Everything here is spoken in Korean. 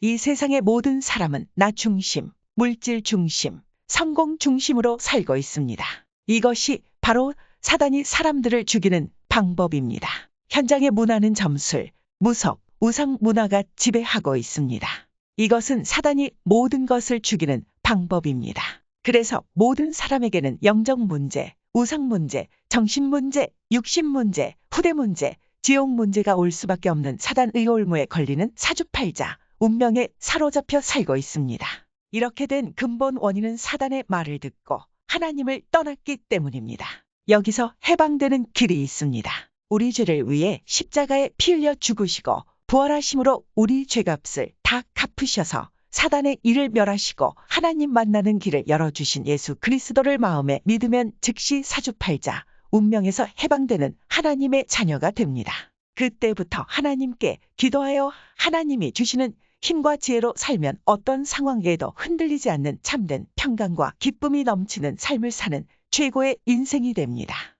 이 세상의 모든 사람은 나 중심, 물질 중심, 성공 중심으로 살고 있습니다. 이것이 바로 사단이 사람들을 죽이는 방법입니다. 현장의 문화는 점술, 무속, 우상 문화가 지배하고 있습니다. 이것은 사단이 모든 것을 죽이는 방법입니다. 그래서 모든 사람에게는 영적 문제, 우상 문제, 정신 문제, 육신 문제, 후대 문제, 지옥 문제가 올 수밖에 없는 사단 의 올무에 걸리는 사주팔자, 운명에 사로잡혀 살고 있습니다. 이렇게 된 근본 원인은 사단의 말을 듣고 하나님을 떠났기 때문입니다. 여기서 해방되는 길이 있습니다. 우리 죄를 위해 십자가에 피 흘려 죽으시고 부활하심으로 우리 죄값을 다 갚으셔서 사단의 일을 멸하시고 하나님 만나는 길을 열어주신 예수 그리스도를 마음에 믿으면 즉시 사주팔자, 운명에서 해방되는 하나님의 자녀가 됩니다. 그때부터 하나님께 기도하여 하나님이 주시는 힘과 지혜로 살면 어떤 상황에도 흔들리지 않는 참된 평강과 기쁨이 넘치는 삶을 사는 최고의 인생이 됩니다.